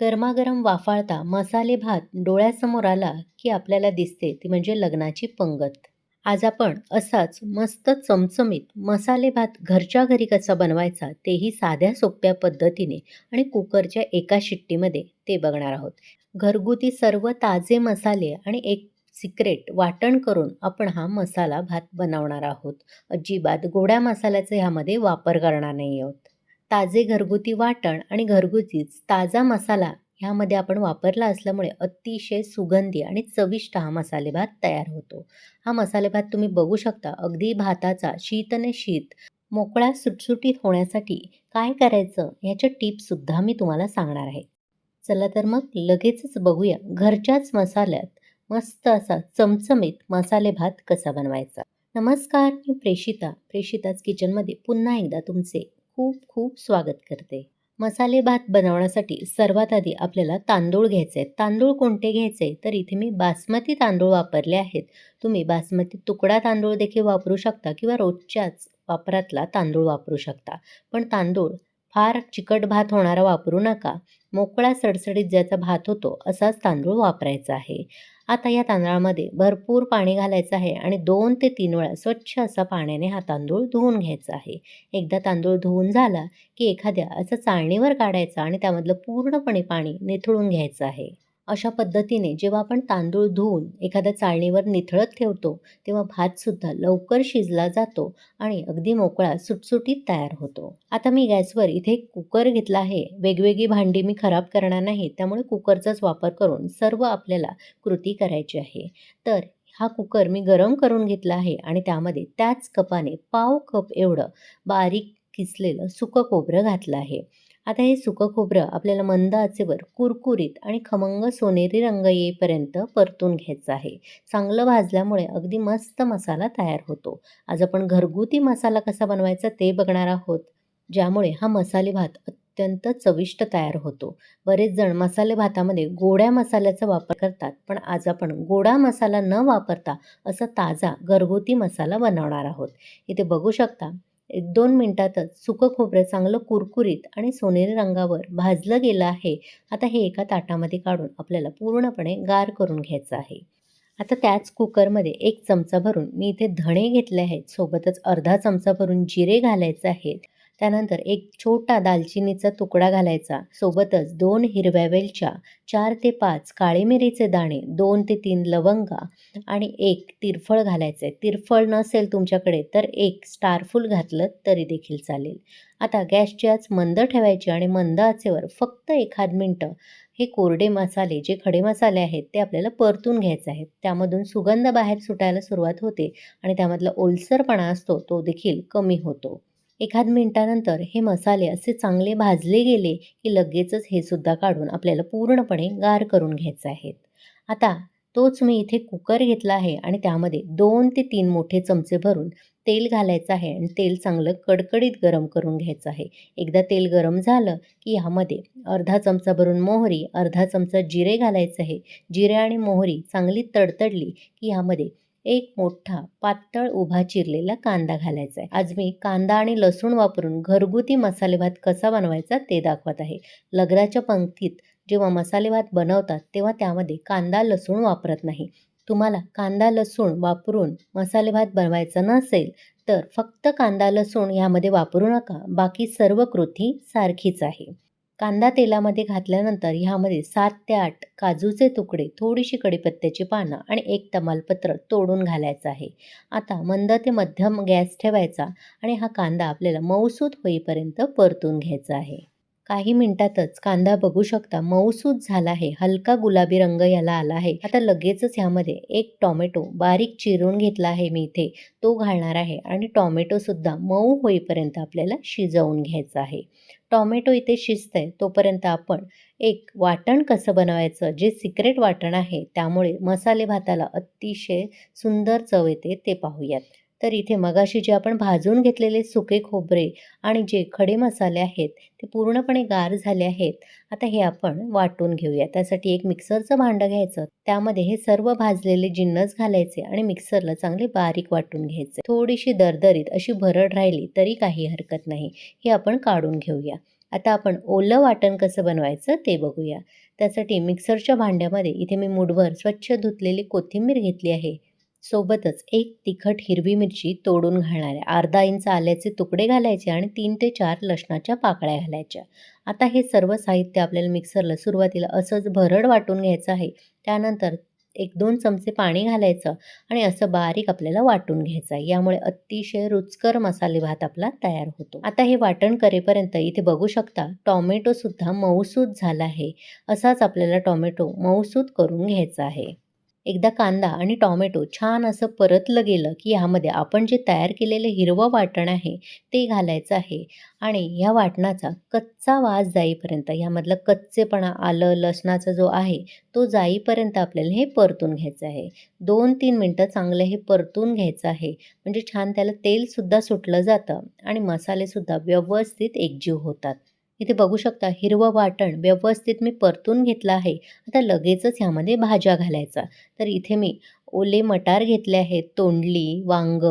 गरमागरम वाफाळता मसाले भात डोळ्यासमोर आला की आपल्याला दिसते ती म्हणजे लग्नाची पंगत. आज आपण असाच मस्त चमचमीत मसाले भात घरच्या घरी कसा बनवायचा तेही साध्या सोप्या पद्धतीने आणि कुकरच्या एका शिट्टीमध्ये ते बघणार आहोत. घरगुती सर्व ताजे मसाले आणि एक सिक्रेट वाटण करून आपण हा मसाला भात बनवणार आहोत. अजिबात गोड्या मसाल्याचा ह्यामध्ये वापर करणार नाही आहोत. ताजे घरगुती वाटण आणि घरगुतीच ताजा मसाला ह्यामध्ये आपण वापरला असल्यामुळे अतिशय सुगंधी आणि चविष्ट हा मसालेभात तयार होतो. हा मसालेभात तुम्ही बघू शकता अगदी भाताचा शीतने शीत मोकळा सुटसुटीत होण्यासाठी काय करायचं ह्याच्या टिप्ससुद्धा मी तुम्हाला सांगणार आहे. चला तर मग लगेचच बघूया घरच्याच मसाल्यात मस्त असा चमचमीत मसाले भात कसा बनवायचा. नमस्कार मी प्रेषिता प्रेषिताच किचनमध्ये पुन्हा एकदा तुमचे खूप खूप स्वागत करते. मसाले भात बनवण्यासाठी सर्वात आधी आपल्याला तांदूळ घ्यायचे आहेत. तांदूळ कोणते घ्यायचे? तर इथे मी बासमती तांदूळ वापरले आहेत. तुम्ही बासमती तुकडा तांदूळ देखील वापरू शकता किंवा रोजच्याच वापरातला तांदूळ वापरू शकता. पण तांदूळ फार चिकट भात होणारा वापरू नका. मोकळा सडसडीत ज्याचा भात होतो असाच तांदूळ वापरायचा आहे. आता या तांदळामध्ये भरपूर पाणी घालायचं आहे आणि दोन ते तीन वेळा स्वच्छ असा पाण्याने हा तांदूळ धुवून घ्यायचा आहे. एकदा तांदूळ धुवून झाला की एखाद्या असं चाळणीवर काढायचा आणि त्यामधलं पूर्णपणे पाणी निथळून घ्यायचं आहे. अशा पद्धतीने जेव्हा आपण तांदूळ धुवून एखाद्या चाळणीवर निथळत ठेवतो तेव्हा भातसुद्धा लवकर शिजला जातो आणि अगदी मोकळा सुटसुटीत तयार होतो. आता मी गॅसवर इथे कुकर घेतला आहे. वेगवेगळी भांडी मी खराब करणार नाही त्यामुळे कुकरचाच वापर करून सर्व आपल्याला कृती करायची आहे. तर हा कुकर मी गरम करून घेतला आहे आणि त्यामध्ये त्याच कपाने पाव कप एवढं बारीक किसलेलं सुकं खोबरं घातलं आहे. आता हे सुकं खोबरं आपल्याला मंद आचेवर कुरकुरीत आणि खमंग सोनेरी रंग येईपर्यंत परतून घ्यायचं आहे. चांगलं भाजल्यामुळे अगदी मस्त मसाला तयार होतो. आज आपण घरगुती मसाला कसा बनवायचा ते बघणार आहोत ज्यामुळे हा मसाले भात अत्यंत चविष्ट तयार होतो. बरेच जण मसाले भातामध्ये गोड्या मसाल्याचा वापर करतात पण आज आपण गोडा मसाला न वापरता असा ताजा घरगुती मसाला बनवणार आहोत. इथे बघू शकता एक दोन मिनटातच सुकं खोबरं चांगलं कुरकुरीत आणि सोनेरी रंगावर भाजलं गेलं आहे. आता हे एका ताटामध्ये काढून आपल्याला पूर्णपणे गार करून घ्यायचं आहे. आता त्याच कुकरमध्ये एक चमचा भरून मी इथे धणे घेतले आहेत. सोबतच अर्धा चमचा भरून जिरे घालायचे आहेत. त्यानंतर एक छोटा दालचिनीचा तुकडा घालायचा. सोबतच दोन हिरव्या वेलच्या चार ते पाच काळी मिरीचे दाणे दोन ते तीन लवंगा आणि एक तिरफळ घालायचं आहे तिरफळ नसेल तुमच्याकडे तर एक स्टारफूल घातलं तरी देखील चालेल. आता गॅसची आज मंद ठेवायची आणि मंद आचेवर फक्त एखाद मिनटं हे कोरडे मसाले जे खडे मसाले आहेत ते आपल्याला परतून घ्यायचे आहेत. त्यामधून सुगंध बाहेर सुटायला सुरुवात होते आणि त्यामधला ओलसरपणा असतो तो देखील कमी होतो. एखाद मिनटानंतर हे मसाले असे चांगले भाजले गेले की लगेचच हे सुद्धा काढून आपल्याला पूर्णपणे गार करून घ्यायचे आहेत. आता तोच मी इथे कुकर घेतला आहे आणि त्यामध्ये दोन ते तीन मोठे चमचे भरून तेल घालायचं आहे आणि तेल चांगलं कडकडीत गरम करून घ्यायचं आहे. एकदा तेल गरम झालं की ह्यामध्ये अर्धा चमचा भरून मोहरी अर्धा चमचा जिरे घालायचं आहे. जिरे आणि मोहरी चांगली तडतडली की ह्यामध्ये एक मोठा पातळ उभा चिरलेला कांदा घालायचा आहे आज मी कांदा आणि लसूण वापरून घरगुती मसाले भात कसा बनवायचा ते दाखवत आहे. लग्नाच्या पंक्तीत जेव्हा मसाले भात बनवतात तेव्हा त्यामध्ये कांदा लसूण वापरत नाही. तुम्हाला कांदा लसूण वापरून मसाले भात बनवायचा नसेल तर फक्त कांदा लसूण यामध्ये वापरू नका. बाकी सर्व कृती सारखीच आहे. कांदा तेलामध्ये घातल्यानंतर ह्यामध्ये सात ते आठ काजूचे तुकडे थोडीशी कडीपत्त्याची पानं आणि एक तमालपत्र तोडून घालायचं आहे. आता मंद ते मध्यम गॅस ठेवायचा आणि हा कांदा आपल्याला मऊसूत होईपर्यंत परतून घ्यायचा आहे. काही मिनिटातच कांदा बघू शकता. मऊसूत झाला आहे. हलका गुलाबी रंग याला आला आहे. आता लगेचच ह्यामध्ये एक टॉमॅटो बारीक चिरून घेतला आहे मी इथे. तो घालणार आहे आणि टॉमॅटोसुद्धा मऊ होईपर्यंत आपल्याला शिजवून घ्यायचं आहे. टॉमॅटो इथे शिजत आहे तोपर्यंत आपण एक वाटण कसं बनवायचं? जे सिक्रेट वाटण आहे त्यामुळे मसाले भाताला अतिशय सुंदर चव येते ते पाहूयात. तर इथे मगाशी जे आपण भाजून घेतलेले सुके खोबरे आणि जे खडे मसाले आहेत ते पूर्णपणे गार झाले आहेत. आता हे आपण वाटून घेऊया. त्यासाठी एक मिक्सरचं भांडं घ्यायचं. त्यामध्ये हे सर्व भाजलेले जिन्नस घालायचे आणि मिक्सरला चांगले बारीक वाटून घ्यायचे. थोडीशी दरदरीत अशी भरड राहिली तरी काही हरकत नाही. हे आपण काढून घेऊया. आता आपण ओलं वाटण कसं बनवायचं ते बघूया. त्यासाठी मिक्सरच्या भांड्यामध्ये इथे मी मुठभर स्वच्छ धुतलेली कोथिंबीर घेतली आहे. सोबतच एक तिखट हिरवी मिरची तोडून घालणार आहे अर्धा इंच आल्याचे तुकडे घालायचे आणि तीन ते चार लसणाच्या पाकळ्या घालायच्या. आता हे सर्व साहित्य आपल्याला मिक्सरला सुरुवातीला असंच भरड वाटून घ्यायचं आहे. त्यानंतर एक दोन चमचे पाणी घालायचं आणि असं बारीक आपल्याला वाटून घ्यायचं आहे. यामुळे अतिशय रुचकर मसाले भात आपला तयार होतो. आता हे वाटण करेपर्यंत इथे बघू शकता टॉमॅटोसुद्धा मऊसूत झाला आहे. असाच आपल्याला टॉमॅटो मऊसूत करून घ्यायचा आहे. एकदा कांदा आणि टॉमॅटो छान असं परतलं गेलं की ह्यामध्ये आपण जे तयार केलेलं हिरवं वाटण आहे ते घालायचं आहे. आणि ह्या वाटणाचा कच्चा वास जाईपर्यंत ह्यामधलं कच्चेपणा आलं लसणाचा जो आहे तो जाईपर्यंत आपल्याला हे परतून घ्यायचं आहे. दोन तीन मिनटं चांगलं हे परतून घ्यायचं आहे. म्हणजे छान त्याला तेलसुद्धा सुटलं जातं आणि मसालेसुद्धा व्यवस्थित एकजीव होतात. इथे बघू शकता हिरवं वाटण व्यवस्थित मी परतून घेतलं आहे. आता लगेचच ह्यामध्ये भाज्या घालायचा. तर इथे मी ओले मटार घेतले आहेत तोंडली वांग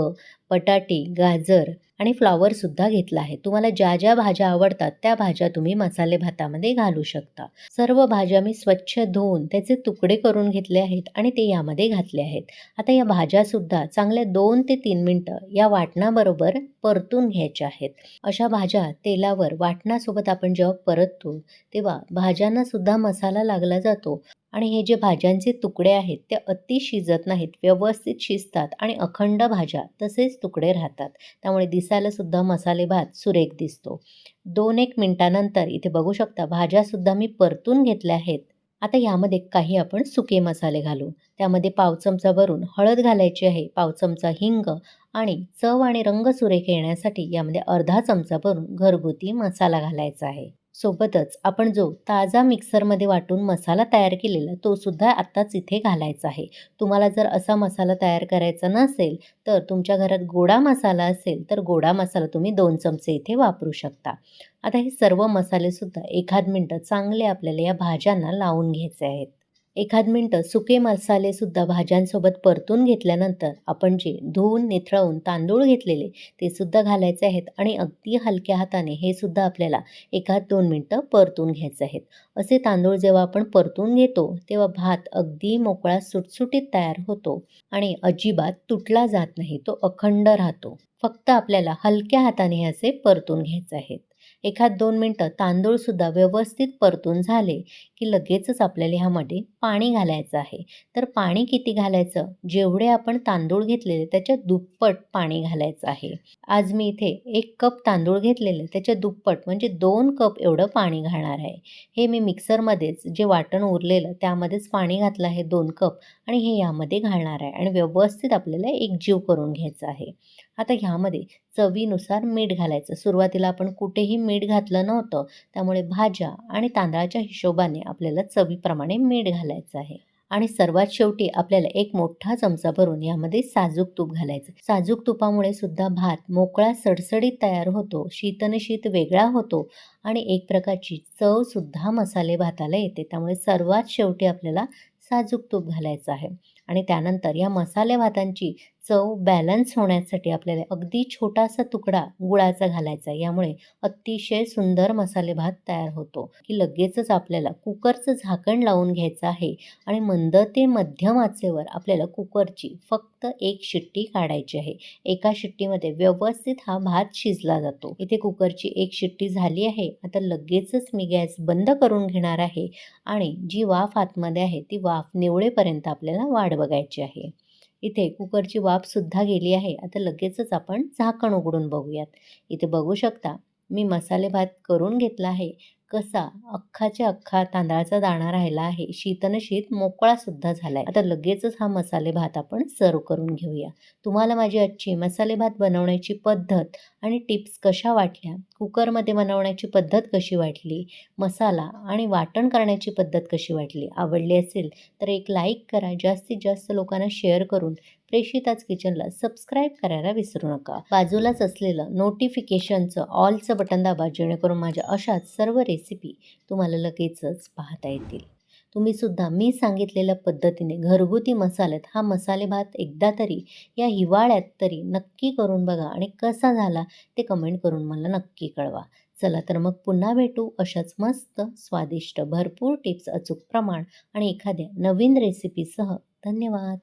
बटाटे गाजर आणि फ्लॉवरसुद्धा घेतला आहे. तुम्हाला ज्या ज्या भाज्या आवडतात त्या भाज्या तुम्ही मसाले भातामध्ये घालू शकता. सर्व भाज्या मी स्वच्छ धुवून त्याचे तुकडे करून घेतले आहेत आणि ते यामध्ये घातले आहेत. आता या भाज्यासुद्धा चांगल्या दोन ते तीन मिनटं या वाटणाबरोबर परतून घ्यायच्या आहेत. अशा भाज्या तेलावर वाटणासोबत आपण जेव्हा परततो तेव्हा भाज्यांना सुद्धा मसाला लागला जातो. आणि हे जे भाज्यांचे तुकडे आहेत ते अति शिजत नाहीत व्यवस्थित शिजतात आणि अखंड भाज्या तसेच तुकडे राहतात. त्यामुळे दिसायलासुद्धा मसाले भात सुरेख दिसतो. दोन एक मिनटानंतर इथे बघू शकता भाज्यासुद्धा मी परतून घेतल्या आहेत. आता यामध्ये काही आपण सुके मसाले घालू. त्यामध्ये पाव चमचा भरून हळद घालायची आहे पाव चमचा हिंग आणि चव आणि रंग सुरेख येण्यासाठी यामध्ये अर्धा चमचा भरून घरगुती मसाला घालायचा आहे. सोबतच आपण जो ताजा मिक्सरमध्ये वाटून मसाला तयार केलेला तो सुद्धा आत्ताच इथे घालायचा आहे. तुम्हाला जर असा मसाला तयार करायचा नसेल तर तुमच्या घरात गोडा मसाला असेल तर गोडा मसाला तुम्ही दोन चमचे इथे वापरू शकता. आता हे सर्व मसालेसुद्धा एखाद मिनटं चांगले आपल्याला या भाज्यांना लावून घ्यायचे आहेत. एखाद मिनटं सुके मसालेसुद्धा भाज्यांसोबत परतून घेतल्यानंतर आपण जे धुवून निथळवून तांदूळ घेतलेले ते सुद्धा घालायचे आहेत आणि अगदी हलक्या हाताने हे सुद्धा आपल्याला एखाद दोन मिनटं परतून घ्यायचे आहेत. असे तांदूळ जेव्हा आपण परतून घेतो तेव्हा भात अगदी मोकळा सुटसुटीत तयार होतो आणि अजिबात तुटला जात नाही तो अखंड राहतो. फक्त आपल्याला हलक्या हाताने हे असे परतून घ्यायचे आहेत. एखाद दोन मिनटं तांदूळसुद्धा व्यवस्थित परतून झाले की लगेचच आपल्याला ह्यामध्ये पाणी घालायचं आहे. तर पाणी किती घालायचं? जेवढे आपण तांदूळ घेतलेले त्याच्या दुप्पट पाणी घालायचं आहे. आज मी इथे एक कप तांदूळ घेतलेले त्याच्या दुप्पट म्हणजे दोन कप एवढं पाणी घालणार आहे. हे मी मिक्सरमध्येच जे वाटण उरलेलं त्यामध्येच पाणी घातलं आहे दोन कप आणि हे यामध्ये घालणार आहे आणि व्यवस्थित आपल्याला एकजीव करून घ्यायचं आहे. आता ह्यामध्ये चवीनुसार मीठ घालायचं. सुरुवातीला आपण कुठेही मीठ घातलं नव्हतं. त्यामुळे भाज्या आणि तांदळाच्या हिशोबाने आपल्याला चवीप्रमाणे मीठ घालायचं आहे. आणि सर्वात शेवटी आपल्याला एक मोठा चमचा भरून यामध्ये साजूक तूप घालायचं. साजूक तुपामुळे सुद्धा भात मोकळा सडसडीत तयार होतो शीतनशीत वेगळा होतो आणि एक प्रकारची चवसुद्धा मसाले भाताला येते. त्यामुळे सर्वात शेवटी आपल्याला साजूक तूप घालायचं आहे. आणि त्यानंतर या मसाले भातांची चव बॅलन्स होण्यासाठी आपल्याला अगदी छोटासा तुकडा गुळाचा घालायचा यामुळे अतिशय सुंदर मसाले भात तयार होतो. की लगेचच आपल्याला कुकरचं झाकण लावून घ्यायचं आहे आणि मंद ते मध्यम आचेवर आपल्याला कुकरची फक्त एक शिट्टी काढायची आहे. एका शिट्टीमध्ये व्यवस्थित हा भात शिजला जातो. इथे कुकरची एक शिट्टी झाली आहे. आता लगेचच मी गॅस बंद करून घेणार आहे आणि जी वाफ आतमध्ये आहे ती वाफ निवळेपर्यंत आपल्याला वाढ बघायची आहे. इथे कुकरची वाफसुद्धा गेली आहे. आता लगेचच आपण झाकण उघडून बघूयात. इथे बघू शकता मी मसाले भात करून घेतला आहे. कसा अख्खाच्या अख्खा तांदळाचा दाणा राहिला आहे. शीतन शीत मोकळासुद्धा झाला आहे आता लगेचच हा मसाले भात आपण सर्व करून घेऊया. तुम्हाला माझी आजची मसाले भात बनवण्याची पद्धत आणि टिप्स कशा वाटल्या? कुकरमध्ये बनवण्याची पद्धत कशी वाटली? मसाला आणि वाटण करण्याची पद्धत कशी वाटली? आवडली असेल तर एक लाईक करा. जास्तीत जास्त लोकांना शेअर करून प्रेषिताच किचनला सबस्क्राईब करायला विसरू नका. बाजूलाच असलेलं नोटिफिकेशनचं ऑलचं बटन दाबा जेणेकरून माझ्या अशाच सर्व रेसिपी तुम्हाला लगेचच पाहता येतील. तुम्हीसुद्धा मी सांगितलेल्या पद्धतीने घरगुती मसाल्यात हा मसाले भात एकदा तरी या हिवाळ्यात तरी नक्की करून बघा आणि कसा झाला ते कमेंट करून मला नक्की कळवा. चला तर मग पुन्हा भेटू अशाच मस्त स्वादिष्ट भरपूर टिप्स अचूक प्रमाण आणि एखाद्या नवीन रेसिपीसह धन्यवाद!